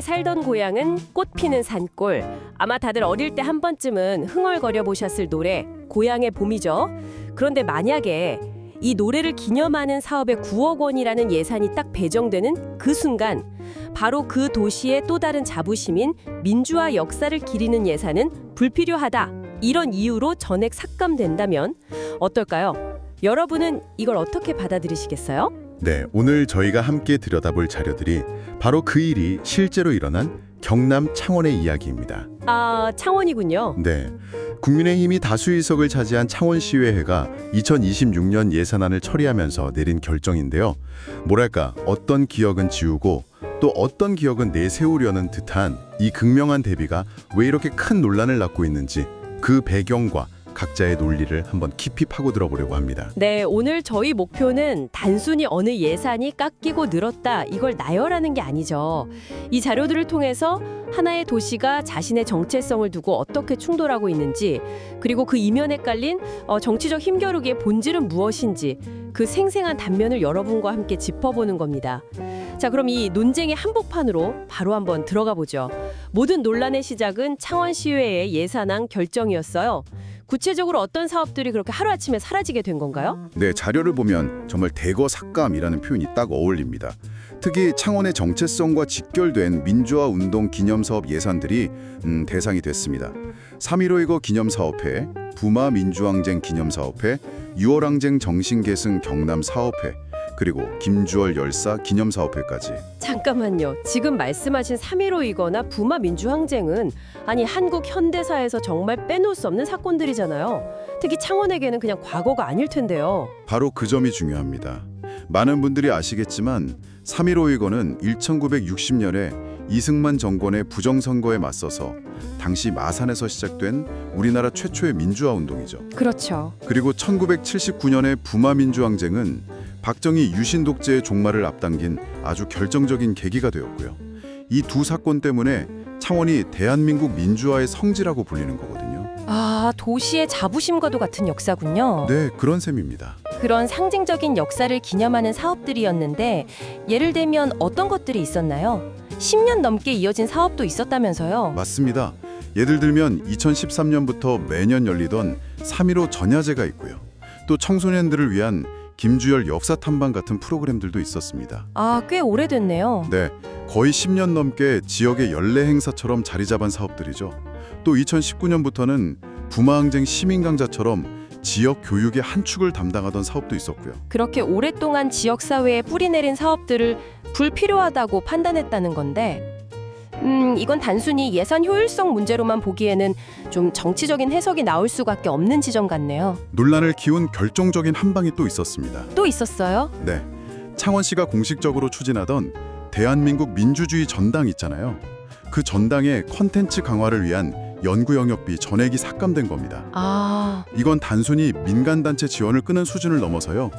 살던 고향은 꽃 피는 산골. 아마 다들 어릴 때 한 번쯤은 흥얼거려 보셨을 노래 고향의 봄이죠. 그런데 만약에 이 노래를 기념하는 사업에 9억 원이라는 예산이 딱 배정되는 그 순간 바로 그 도시의 또 다른 자부심인 민주화 역사를 기리는 예산은 불필요하다. 이런 이유로 전액 삭감된다면 어떨까요? 여러분은 이걸 어떻게 받아들이시겠어요? 네, 오늘 저희가 함께 들여다볼 자료들이 바로 그 일이 실제로 일어난 경남 창원의 이야기입니다. 아, 창원이군요. 네, 국민의힘이 다수의석을 차지한 창원시의회가 2026년 예산안을 처리하면서 내린 결정인데요. 뭐랄까, 어떤 기억은 지우고 또 어떤 기억은 내세우려는 듯한 이 극명한 대비가 왜 이렇게 큰 논란을 낳고 있는지 그 배경과 각자의 논리를 한번 깊이 파고들어 보려고 합니다. 네, 오늘 저희 목표는 단순히 어느 예산이 깎이고 늘었다 이걸 나열하는 게 아니죠. 이 자료들을 통해서 하나의 도시가 자신의 정체성을 두고 어떻게 충돌하고 있는지, 그리고 그 이면에 깔린 어, 정치적 힘겨루기의 본질은 무엇인지 그 생생한 단면을 여러분과 함께 짚어보는 겁니다. 자, 그럼 이 논쟁의 한복판으로 바로 한번 들어가 보죠. 모든 논란의 시작은 창원시의회의 예산안 결정이었어요. 구체적으로 어떤 사업들이 그렇게 하루아침에 사라지게 된 건가요? 네, 자료를 보면 정말 대거 삭감이라는 표현이 딱 어울립니다. 특히 창원의 정체성과 직결된 민주화 운동 기념 사업 예산들이 음, 대상이 됐습니다. 3.15이거 기념 사업회, 부마 민주항쟁 기념 사업회, 6월항쟁 정신계승 경남 사업회, 그리고 김주월 열사 기념 사업회까지. 잠깐만요. 지금 말씀하신 3.15이거나 부마 민주항쟁은 아니 한국 현대사에서 정말 빼놓을 수 없는 사건들이잖아요. 특히 창원에게는 그냥 과거가 아닐 텐데요. 바로 그 점이 중요합니다. 많은 분들이 아시겠지만 3.15이거는 1960년에 이승만 정권의 부정선거에 맞서서 당시 마산에서 시작된 우리나라 최초의 민주화 운동이죠. 그렇죠. 그리고 1979년의 부마민주항쟁은 박정희 유신 독재의 종말을 앞당긴 아주 결정적인 계기가 되었고요. 이 두 사건 때문에 창원이 대한민국 민주화의 성지라고 불리는 거거든요. 아, 도시의 자부심과도 같은 역사군요. 네, 그런 셈입니다. 그런 상징적인 역사를 기념하는 사업들이었는데 예를 들면 어떤 것들이 있었나요? 10년 넘게 이어진 사업도 있었다면서요. 맞습니다. 예를 들면 2013년부터 매년 열리던 3.15 전야제가 있고요. 또 청소년들을 위한 김주열 역사 탐방 같은 프로그램들도 있었습니다. 아, 꽤 오래됐네요. 네, 거의 10년 넘게 지역의 연례 행사처럼 자리 잡은 사업들이죠. 또 2019년부터는 부마항쟁 시민강자처럼 지역 교육의 한 축을 담당하던 사업도 있었고요. 그렇게 오랫동안 지역 사회에 뿌리 내린 사업들을 불필요하다고 판단했다는 건데 음, 이건 단순히 예산 효율성 문제로만 보기에는 좀 정치적인 해석이 나올 수밖에 없는 지점 같네요. 논란을 키운 결정적인 한 방이 또 있었습니다. 또 있었어요? 네, 창원시가 공식적으로 추진하던 대한민국 민주주의 전당 있잖아요. 그 전당의 컨텐츠 강화를 위한 연구 영역비 전액이 삭감된 겁니다. 아, 이건 단순히 민간단체 지원을 끄는 수준을 넘어서요.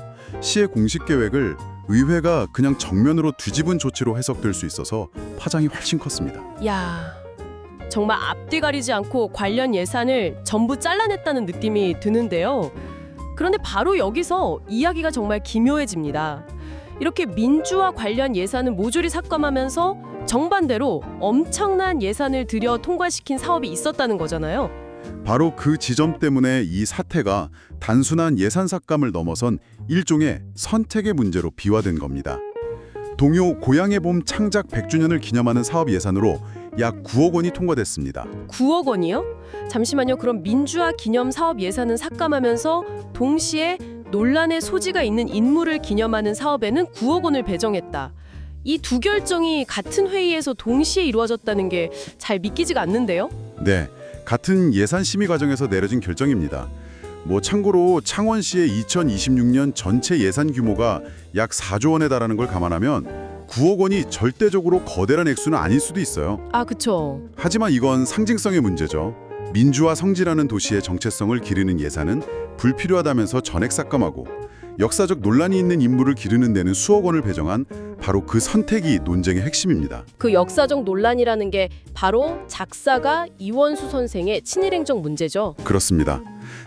시의 공식 계획을 의회가 그냥 정면으로 뒤집은 조치로 해석될 수 있어서 파장이 훨씬 컸습니다. 야. 정말 앞뒤 가리지 않고 관련 예산을 전부 잘라냈다는 느낌이 드는데요. 그런데 바로 여기서 이야기가 정말 기묘해집니다. 이렇게 민주화 관련 예산을 모조리 삭감하면서 정반대로 엄청난 예산을 들여 통과시킨 사업이 있었다는 거잖아요. 바로 그 지점 때문에 이 사태가 단순한 예산 삭감을 넘어선 일종의 선택의 문제로 비화된 겁니다. 동요 고향의 봄 창작 100주년을 기념하는 사업 예산으로 약 9억 원이 통과됐습니다. 9억 원이요? 잠시만요. 그럼 민주화 기념 사업 예산은 삭감하면서 동시에 논란의 소지가 있는 인물을 기념하는 사업에는 9억 원을 배정했다. 이 두 결정이 같은 회의에서 동시에 이루어졌다는 게 잘 믿기지가 않는데요. 네, 같은 예산 심의 과정에서 내려진 결정입니다. 뭐 참고로 창원시의 2026년 전체 예산 규모가 약 4조 원에 달하는 걸 감안하면 9억 원이 절대적으로 거대한 액수는 아닐 수도 있어요. 아, 그쵸. 하지만 이건 상징성의 문제죠. 민주화 성지라는 도시의 정체성을 기르는 예산은 불필요하다면서 전액 삭감하고 역사적 논란이 있는 인물을 기르는 데는 수억 원을 배정한 바로 그 선택이 논쟁의 핵심입니다. 그 역사적 논란이라는 게 바로 작사가 이원수 선생의 친일행정 문제죠. 그렇습니다.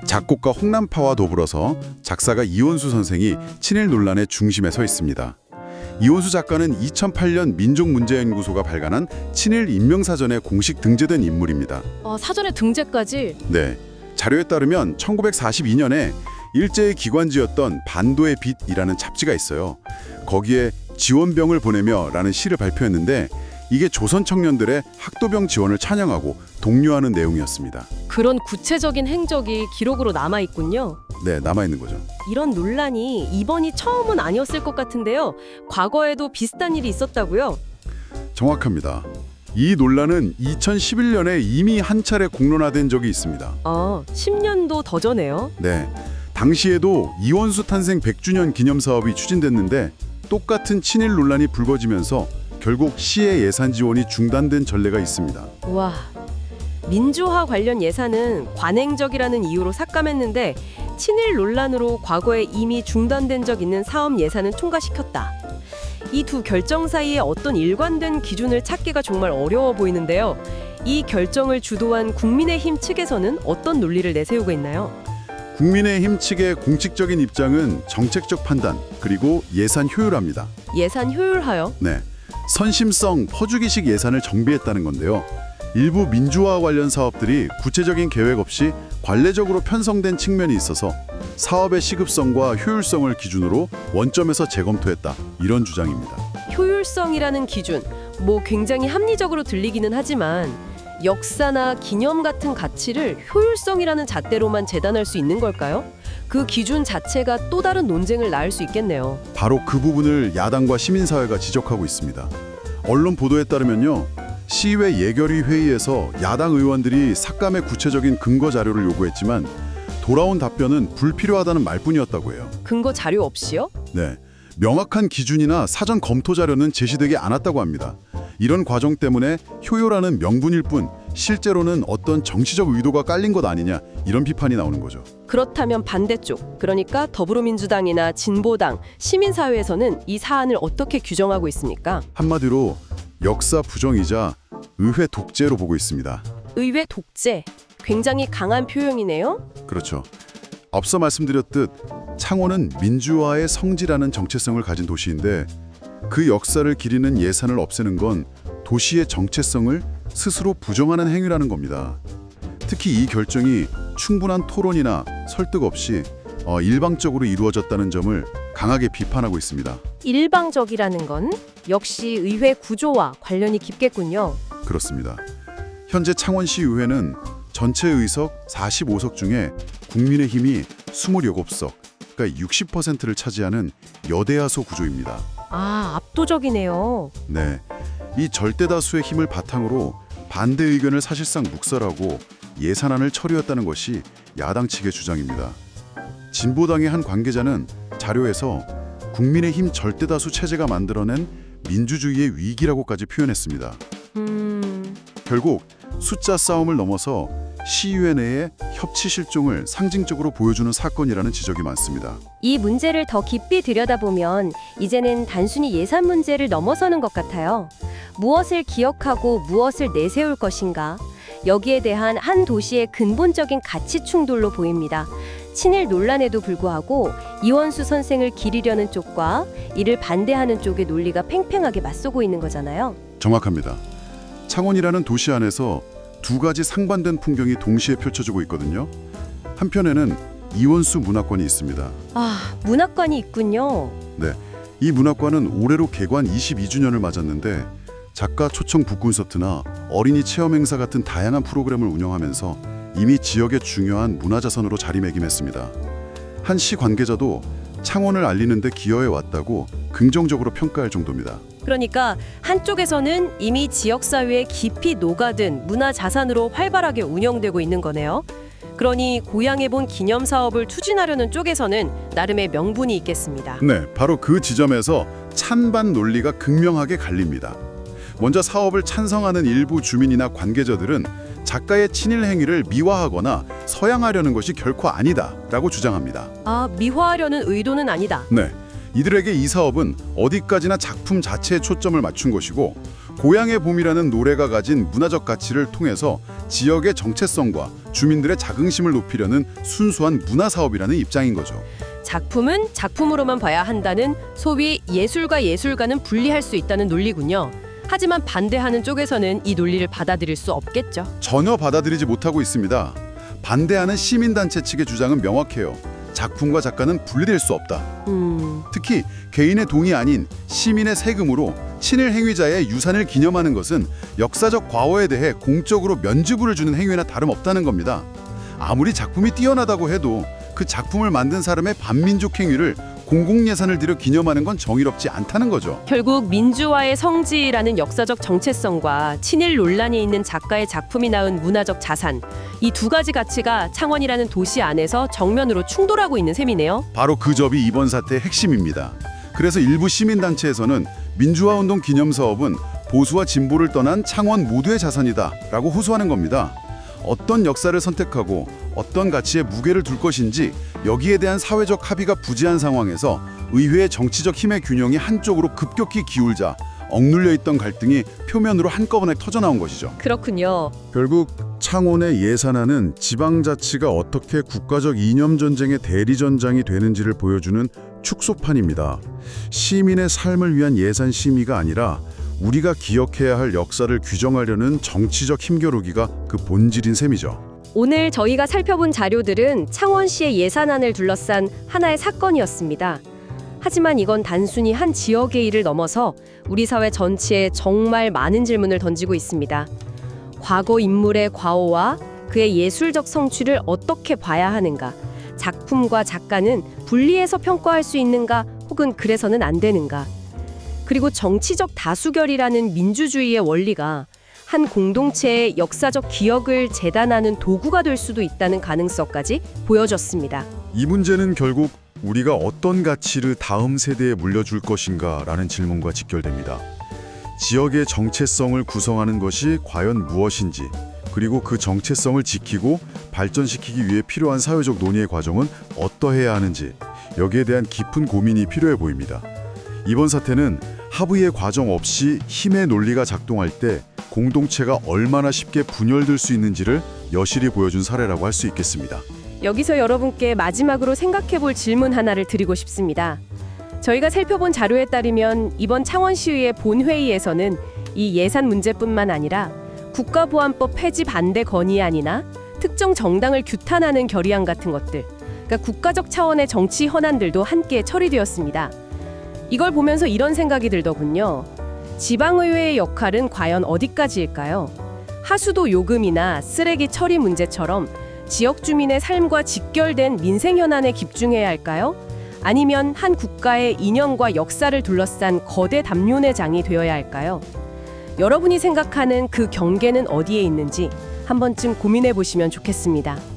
작곡가 홍남파와 더불어서 작사가 이원수 선생이 친일 논란의 중심에 서 있습니다. 이호수 작가는 2008년 민족문제연구소가 발간한 친일 인명사전에 공식 등재된 인물입니다. 어, 사전에 등재까지 네. 자료에 따르면 1942년에 일제의 기관지였던 반도의 빛이라는 잡지가 있어요. 거기에 지원병을 보내며 라는 시를 발표했는데 이게 조선 청년들의 학도병 지원을 찬양하고 독려하는 내용이었습니다. 그런 구체적인 행적이 기록으로 남아 있군요. 네, 남아 있는 거죠. 이런 논란이 이번이 처음은 아니었을 것 같은데요. 과거에도 비슷한 일이 있었다고요? 정확합니다. 이 논란은 2011년에 이미 한 차례 공론화된 적이 있습니다. 아, 10년도 더 전에요. 네. 당시에도 이원수 탄생 100주년 기념 사업이 추진됐는데 똑같은 친일 논란이 불거지면서 결국 시의 예산 지원이 중단된 전례가 있습니다. 와, 민주화 관련 예산은 관행적이라는 이유로 삭감했는데 친일 논란으로 과거에 이미 중단된 적 있는 사업 예산은 통과시켰다. 이 두 결정 사이에 어떤 일관된 기준을 찾기가 정말 어려워 보이는데요. 이 결정을 주도한 국민의힘 측에서는 어떤 논리를 내세우고 있나요? 국민의힘 측의 공식적인 입장은 정책적 판단 그리고 예산 효율화입니다. 예산 효율하여 네. 선심성 퍼주기식 예산을 정비했다는 건데요. 일부 민주화 관련 사업들이 구체적인 계획 없이 관례적으로 편성된 측면이 있어서 사업의 시급성과 효율성을 기준으로 원점에서 재검토했다. 이런 주장입니다. 효율성이라는 기준, 뭐 굉장히 합리적으로 들리기는 하지만 역사나 기념 같은 가치를 효율성이라는 잣대로만 재단할 수 있는 걸까요? 그 기준 자체가 또 다른 논쟁을 낳을 수 있겠네요. 바로 그 부분을 야당과 시민사회가 지적하고 있습니다. 언론 보도에 따르면요. 시의회 예결위 회의에서 야당 의원들이 삭감의 구체적인 근거 자료를 요구했지만 돌아온 답변은 불필요하다는 말뿐이었다고 해요. 근거 자료 없이요? 네. 명확한 기준이나 사전 검토 자료는 제시되지 않았다고 합니다. 이런 과정 때문에 효율화는 명분일 뿐 실제로는 어떤 정치적 의도가 깔린 것 아니냐 이런 비판이 나오는 거죠. 그렇다면 반대쪽, 그러니까 더불어민주당이나 진보당, 시민사회에서는 이 사안을 어떻게 규정하고 있습니까? 한마디로 역사 부정이자 의회 독재로 보고 있습니다. 의회 독재, 굉장히 강한 표현이네요. 그렇죠. 앞서 말씀드렸듯 창원은 민주화의 성지라는 정체성을 가진 도시인데 그 역사를 기리는 예산을 없애는 건 도시의 정체성을 스스로 부정하는 행위라는 겁니다. 특히 이 결정이 충분한 토론이나 설득 없이 어, 일방적으로 이루어졌다는 점을 강하게 비판하고 있습니다. 일방적이라는 건 역시 의회 구조와 관련이 깊겠군요. 그렇습니다. 현재 창원시 의회는 전체 의석 45석 중에 국민의힘이 27석, 그러니까 60%를 차지하는 여대야소 구조입니다. 아, 압도적이네요. 네, 이 절대다수의 힘을 바탕으로 반대 의견을 사실상 묵살하고 예산안을 처리했다는 것이 야당 측의 주장입니다. 진보당의 한 관계자는 자료에서 국민의힘 절대다수 체제가 만들어낸 민주주의의 위기라고까지 표현했습니다. 음, 결국 숫자 싸움을 넘어서 시의회 내의 협치 실종을 상징적으로 보여주는 사건이라는 지적이 많습니다. 이 문제를 더 깊이 들여다보면 이제는 단순히 예산 문제를 넘어서는 것 같아요. 무엇을 기억하고 무엇을 내세울 것인가? 여기에 대한 한 도시의 근본적인 가치 충돌로 보입니다. 친일 논란에도 불구하고 이원수 선생을 기리려는 쪽과 이를 반대하는 쪽의 논리가 팽팽하게 맞서고 있는 거잖아요. 정확합니다. 창원이라는 도시 안에서 두 가지 상반된 풍경이 동시에 펼쳐지고 있거든요. 한편에는 이원수 문학관이 있습니다. 아, 문학관이 있군요. 네, 이 문학관은 올해로 개관 22주년을 맞았는데 작가 초청 북 콘서트나 어린이 체험 행사 같은 다양한 프로그램을 운영하면서 이미 지역의 중요한 문화자산으로 자리매김했습니다. 한 시 관계자도 창원을 알리는 데 기여해 왔다고 긍정적으로 평가할 정도입니다. 그러니까 한쪽에서는 이미 지역사회에 깊이 녹아든 문화 자산으로 활발하게 운영되고 있는 거네요. 그러니 고향에 본 기념 사업을 추진하려는 쪽에서는 나름의 명분이 있겠습니다. 네, 바로 그 지점에서 찬반 논리가 극명하게 갈립니다. 먼저 사업을 찬성하는 일부 주민이나 관계자들은 작가의 친일 행위를 미화하거나 서양하려는 것이 결코 아니다라고 주장합니다. 아, 미화하려는 의도는 아니다. 네. 이들에게 이 사업은 어디까지나 작품 자체에 초점을 맞춘 것이고 고향의 봄이라는 노래가 가진 문화적 가치를 통해서 지역의 정체성과 주민들의 자긍심을 높이려는 순수한 문화 사업이라는 입장인 거죠. 작품은 작품으로만 봐야 한다는 소위 예술과 예술가는 분리할 수 있다는 논리군요. 하지만 반대하는 쪽에서는 이 논리를 받아들일 수 없겠죠. 전혀 받아들이지 못하고 있습니다. 반대하는 시민단체 측의 주장은 명확해요. 작품과 작가는 분리될 수 없다. 음, 특히 개인의 동의 아닌 시민의 세금으로 친일 행위자의 유산을 기념하는 것은 역사적 과거에 대해 공적으로 면죄부를 주는 행위나 다름없다는 겁니다. 아무리 작품이 뛰어나다고 해도 그 작품을 만든 사람의 반민족 행위를 공공 예산을 들여 기념하는 건 정의롭지 않다는 거죠. 결국 민주화의 성지라는 역사적 정체성과 친일 논란이 있는 작가의 작품이 낳은 문화적 자산 이 두 가지 가치가 창원이라는 도시 안에서 정면으로 충돌하고 있는 셈이네요. 바로 그 점이 이번 사태의 핵심입니다. 그래서 일부 시민단체에서는 민주화운동 기념사업은 보수와 진보를 떠난 창원 모두의 자산이다라고 호소하는 겁니다. 어떤 역사를 선택하고 어떤 가치에 무게를 둘 것인지 여기에 대한 사회적 합의가 부재한 상황에서 의회의 정치적 힘의 균형이 한쪽으로 급격히 기울자 억눌려 있던 갈등이 표면으로 한꺼번에 터져나온 것이죠. 그렇군요. 결국 창원의 예산안은 지방자치가 어떻게 국가적 이념 전쟁의 대리 전장이 되는지를 보여주는 축소판입니다. 시민의 삶을 위한 예산 심의가 아니라 우리가 기억해야 할 역사를 규정하려는 정치적 힘겨루기가 그 본질인 셈이죠. 오늘 저희가 살펴본 자료들은 창원시의 예산안을 둘러싼 하나의 사건이었습니다. 하지만 이건 단순히 한 지역의 일을 넘어서 우리 사회 전체에 정말 많은 질문을 던지고 있습니다. 과거 인물의 과오와 그의 예술적 성취를 어떻게 봐야 하는가? 작품과 작가는 분리해서 평가할 수 있는가? 혹은 그래서는 안 되는가? 그리고 정치적 다수결이라는 민주주의의 원리가 한 공동체의 역사적 기억을 재단하는 도구가 될 수도 있다는 가능성까지 보여졌습니다. 이 문제는 결국 우리가 어떤 가치를 다음 세대에 물려줄 것인가라는 질문과 직결됩니다. 지역의 정체성을 구성하는 것이 과연 무엇인지, 그리고 그 정체성을 지키고 발전시키기 위해 필요한 사회적 논의의 과정은 어떠해야 하는지 여기에 대한 깊은 고민이 필요해 보입니다. 이번 사태는 합의의 과정 없이 힘의 논리가 작동할 때 공동체가 얼마나 쉽게 분열될 수 있는지를 여실히 보여준 사례라고 할 수 있겠습니다. 여기서 여러분께 마지막으로 생각해 볼 질문 하나를 드리고 싶습니다. 저희가 살펴본 자료에 따르면 이번 창원시의회 본회의에서는 이 예산 문제뿐만 아니라 국가보안법 폐지 반대 건의안이나 특정 정당을 규탄하는 결의안 같은 것들, 그러니까 국가적 차원의 정치 현안들도 함께 처리되었습니다. 이걸 보면서 이런 생각이 들더군요. 지방의회의 역할은 과연 어디까지일까요? 하수도 요금이나 쓰레기 처리 문제처럼 지역 주민의 삶과 직결된 민생 현안에 집중해야 할까요? 아니면 한 국가의 이념과 역사를 둘러싼 거대 담론의 장이 되어야 할까요? 여러분이 생각하는 그 경계는 어디에 있는지 한 번쯤 고민해 보시면 좋겠습니다.